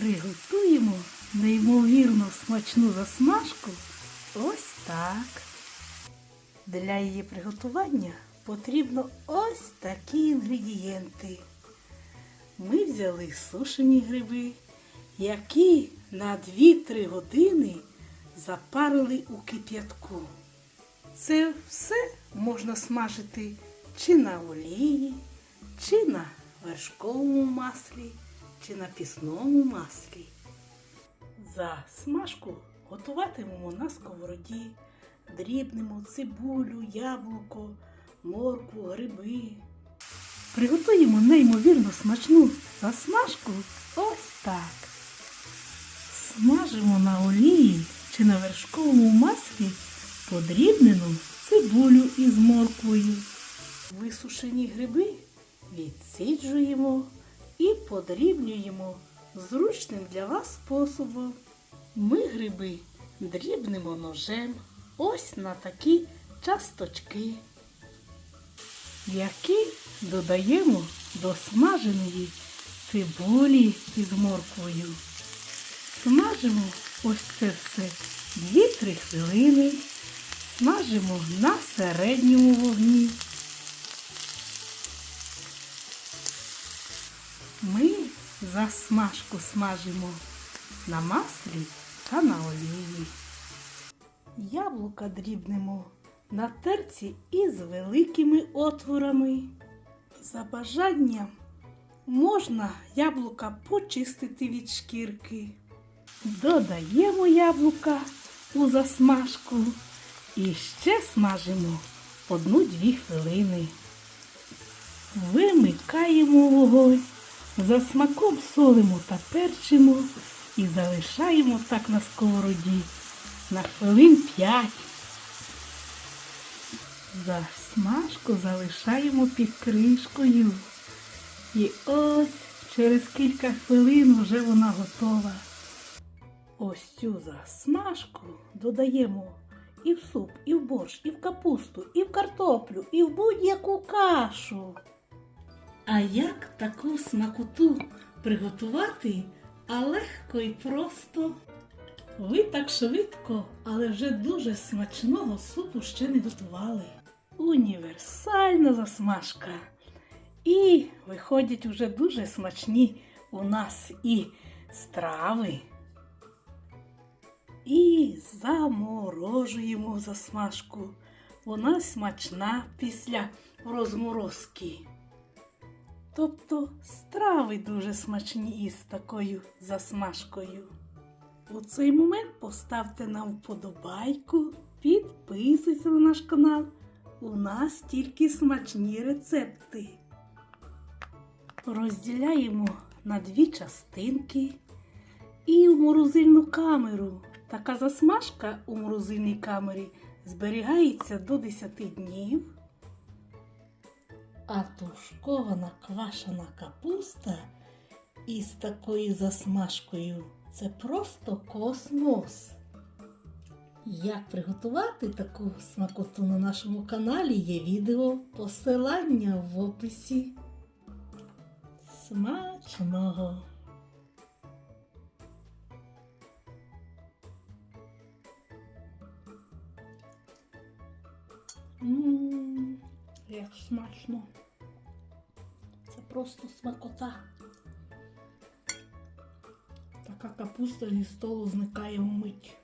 Приготуємо неймовірно смачну засмажку ось так. Для її приготування потрібно ось такі інгредієнти. Ми взяли сушені гриби, які на 2-3 години запарили у кип'ятку. Це все можна смажити чи на олії, чи на вершковому маслі, чи на пісному маслі. За смажку готуватимемо на сковороді, дрібнемо цибулю, яблуко, моркву, гриби. Приготуємо неймовірно смачну засмажку ось так. Смажимо на олії чи на вершковому маслі подрібнену цибулю із морквою. Висушені гриби відсіджуємо і подрібнюємо зручним для вас способом. Ми гриби дрібнемо ножем ось на такі часточки, які додаємо до смаженої цибулі із морквою. Смажимо ось це все 2-3 хвилини. Смажимо на середньому вогні. Ми засмажку смажимо на маслі та на олії. Яблука дрібнемо на терці із великими отворами. За бажанням можна яблука почистити від шкірки. Додаємо яблука у засмажку і ще смажимо 1-2 хвилини. Вимикаємо вогонь, за смаком солимо та перчимо і залишаємо так на сковороді на хвилин 5. Засмажку залишаємо під кришкою. І ось через кілька хвилин вже вона готова. Ось цю засмажку додаємо і в суп, і в борщ, і в капусту, і в картоплю, і в будь-яку кашу. А як таку смакоту приготувати, а легко і просто? Ви так швидко, але вже дуже смачного супу ще не готували. Універсальна засмажка. І виходять уже дуже смачні у нас і страви. І заморожуємо засмажку. Вона смачна після розморозки. Тобто страви дуже смачні із такою засмажкою. У цей момент поставте нам вподобайку, підписуйтесь на наш канал. У нас тільки смачні рецепти. Розділяємо на дві частинки і в морозильну камеру. Така засмажка у морозильній камері зберігається до 10 днів. А тушкована квашена капуста із такою засмажкою це просто космос. Як приготувати таку смакоту на нашому каналі є відео посилання в описі. Смачного! Ммм, як смачно. Це просто смакота. Така капуста зі столу зникає вмить.